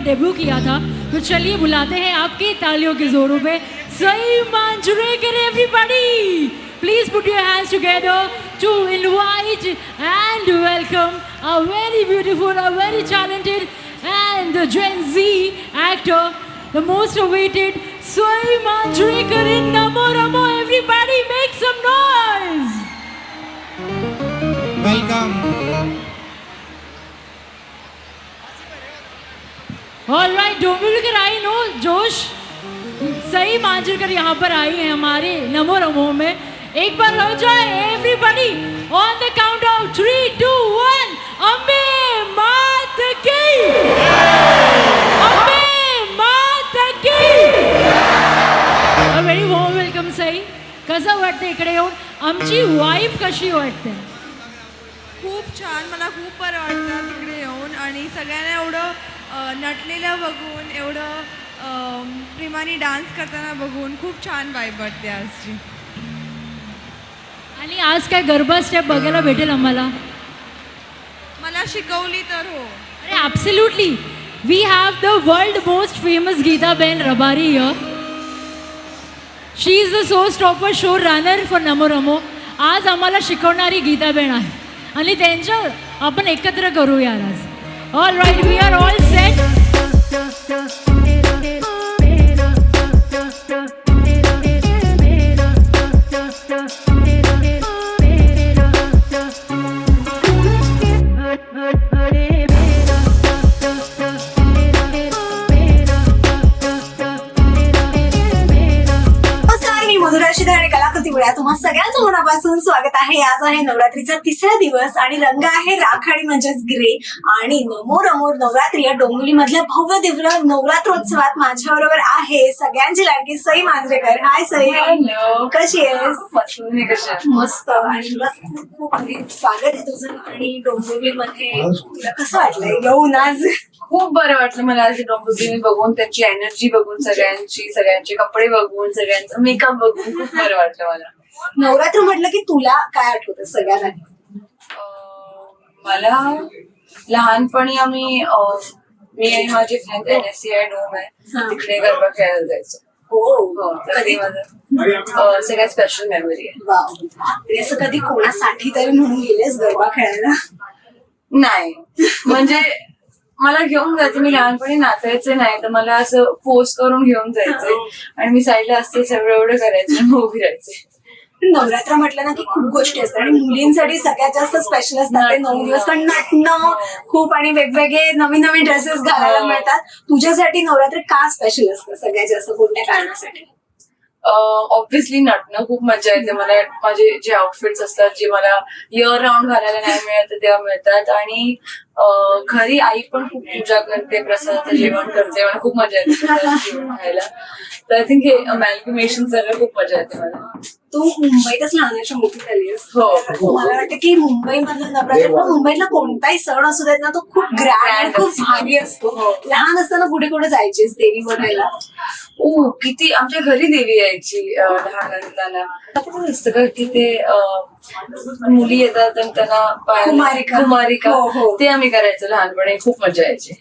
में debut KIA था तो चलिए बुलाते हैं आपकी तालियों के जोरों पे सही Manjrekar everybody please put your hands together to invite and welcome a very beautiful a very talented and the Gen Z actor, the most awaited Swai Manjrekar in Namo Ramo. Everybody make some noise! Welcome All right, डोंबिवलीकर I know जोश सही मांजरकर यहाँ पर आई है हमारे नमो रमो में। एक बार हो जाए everybody on the count of three two one Ambe मात की। अम्बे मात की। व्हेरी वॉम वेलकम सई कसं वाटतं इकडे येऊन? आमची वाईफ कशी वाटते? खूप छान मला खूप बरं वाटतं तिकडे येऊन. आणि सगळ्यांना एवढं नटलेलं बघून एवढं प्रेमाने डान्स करताना बघून खूप छान वाईब वाटते आजची. आणि आज काय गरबा स्टेप बघायला भेटेल आम्हाला? मला शिकवली तर हो. अरे absolutely we have the world most famous Geetaben Rabari here she is the show stopper show runner for Namo Ramo आज आम्हाला शिकवणारी गीताबेन आहे. आणि त्यांच्या आपण एकत्र करूया आज. All right we are all set नमस्कार मी मधुरा शिदे आणि कलाकृती वेळा तुम्हा सगळ्यांचं मनापासून स्वागत आहे. आज आहे नवरात्रीचा तिसरा दिवस आणि रंग आहे राखाडी म्हणजेच ग्रे. आणि नमो रमो नवरात्री या डोंबिवली मधल्या भव्य दिव्य नवरात्रोत्सवात माझ्या बरोबर आहे सगळ्यांची लाडकी सई मांजरेकर. हाय सई. कशी आहेस? मस्त. आणि तुला खूप खूप स्वागत आहे तुझं. आणि डोंबिवली मध्ये तुला कसं वाटलंय? येऊन आज. खूप बरं वाटलं मला आज डॉक्टर बघून त्यांची एनर्जी बघून सगळ्यांची सगळ्यांचे कपडे बघून सगळ्यांचं मेकअप बघून खूप बरं वाटलं मला. नवरात्र म्हटलं की तुला काय आठवतं सगळ्यात आधी अं, मला लहानपणी आम्ही अं, मी आणि माझे friend N S C I dome हा. आहे तिकडे गरबा खेळायला जायचो. हो. हो तर ते माझं अं, सगळ्यात स्पेशल मेमरी आहे. वाव. आणि असं कधी कोणासाठी तरी म्हणून गेलेस गरबा खेळायला? नाही. म्हणजे मला घेऊन जायचं. मी लहानपणी नाचायचे नाही तर मला असं फोर्स करून घेऊन जायचे. आणि मी साईडला असते सगळं एवढं करायचे मग उभी राहायचे. नवरात्र म्हटलं ना की खूप गोष्टी असतात. आणि मुलींसाठी सगळ्यात जास्त स्पेशल असतात ते नऊ दिवस. कारण नटणं खूप आणि वेगवेगळे नवीन नवीन ड्रेसेस घालायला हो. मिळतात. तुझ्यासाठी नवरात्र का स्पेशल असतं सगळ्यात जास्त? कोणत्या कारणासाठी? ऑब्व्हियसली नटणं खूप मजा येते. मला माझे जे आउटफिट्स असतात जे मला इयर राऊंड घालायला नाही मिळत तेव्हा मिळतात. आणि घरी आई पण खूप पूजा करते प्रसादाचं जेवण करते. मला खूप मजा येते जेवण खायला. तर आय थिंक हे अमॅल्गमेशन सगळं खूप मजा येते मला. तू मुंबईतच लहानाच्या मोठी झाली आहेस. हो. मला वाटतं की मुंबईमधला नवरात्र पण मुंबईतला कोणताही सण असू देत ना तो खूप ग्रँड खूप भारी असतो. लहान असताना कुठे कुठे जायचीस देवी बघायला? ओ किती आमच्या घरी देवी यायची लहान असताना आता असतं का की ते अं, मुली येतात आणि त्यांना. कुमारिका हो, हो. ते आम्ही करायचो लहानपणी खूप मजा यायची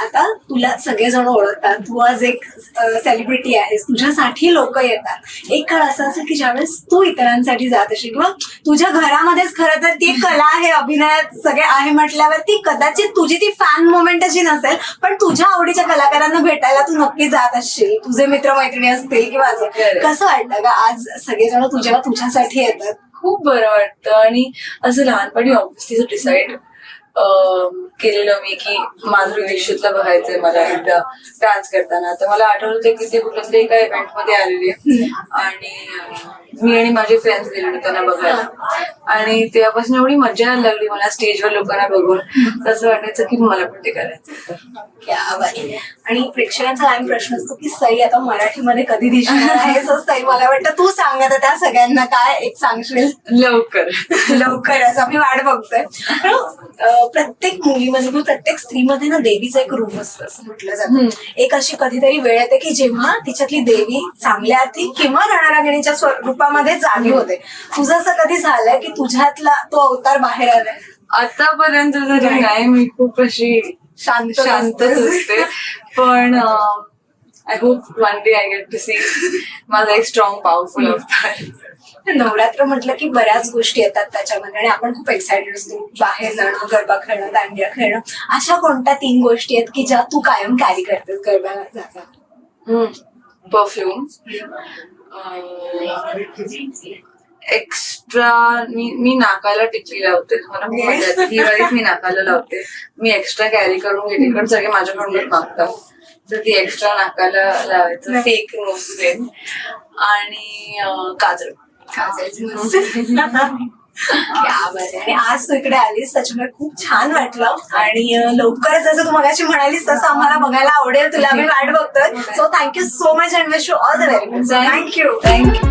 आता तुला सगळेजण ओळखतात. तू आज एक सेलिब्रिटी आहेस. तुझ्यासाठी लोक येतात. एक काळ असा असेल की ज्यावेळेस तू इतरांसाठी जात असेल किंवा तुझ्या घरामध्येच खरं तर ती एक कला आहे अभिनयात सगळे आहे म्हटल्यावर ती कदाचित तुझी ती फॅन मोमेंट अशी नसेल पण तुझ्या आवडीच्या कलाकारांना भेटायला तू नक्की जात असशील. तुझे मित्रमैत्रिणी असतील किंवा असं. कसं वाटतं का आज सगळेजण तुझ्या तुझ्यासाठी येतात. खूप बरं वाटतं. आणि असं लहानपणी ऑब्विसली डिसाईड केलेलं मी की माधुरी दीक्षितला बघायचंय मला एकदा डान्स करताना. तर मला आठवलं की ते कुठल्या तरी एका इव्हेंटमध्ये आलेले आणि मी आणि माझे फ्रेंड्स गेलेलो त्यांना बघायला. आणि तेव्हापासून एवढी मजा यायला लागली मला स्टेजवर लोकांना बघून. तसं वाटायचं की मला पण ते करायचं. आणि प्रेक्षकांचा कायम प्रश्न असतो की सई आता मराठीमध्ये कधी दिसणार आहे? सो सई मला वाटतं तू सांग आता त्या सगळ्यांना काय एक सांगशील? लवकर. लवकरच. आम्ही वाट बघतोय. प्रत्येक मुलीमध्ये किंवा प्रत्येक स्त्रीमध्ये ना देवीचं एक रूप असतं असं म्हटलं जातं. एक अशी कधीतरी वेळ येते की जेव्हा तिच्यातली देवी चांगल्या अर्थी किंवा रणरागिणीच्या स्वरूपामध्ये जागी होते. तुझं असं कधी झालंय की तुझ्यातला तो अवतार बाहेर आलाय? आतापर्यंत तरी नाही. मी खूप अशी शांत शांतच असते. पण I hope one day I get to see माझा एक स्ट्रॉंग पॉवरफुल अवतार. नवरात्र म्हटलं की बऱ्याच गोष्टी येतात त्याच्यामध्ये आणि आपण खूप एक्साइटेड असतो. बाहेर जाणं गरबा खेळणं दांडिया खेळणं. अशा कोणत्या तीन गोष्टी आहेत की ज्या तू कायम कॅरी करतेस गरब्याला जाता परफ्यूम एक्स्ट्रा मी मी नाकाला टिकली लावते. मला येते. दिवाळीत मी नाकाला लावते. मी एक्स्ट्रा कॅरी करून घेते कारण सगळे माझ्याकडूनच मागतात. तर ती एक्स्ट्रा नाकाला लावायचं फेक नोजलेन आणि काजळ. आणि आज तू इकडे आलीस त्याच्यामुळे खूप छान वाटलं आणि अं, लवकरच जसं तू मगाशी म्हणालीस तसं आम्हाला बघायला आवडेल तुला आम्ही वाट बघतोय so thank you so much and wish you all the very thank you thank you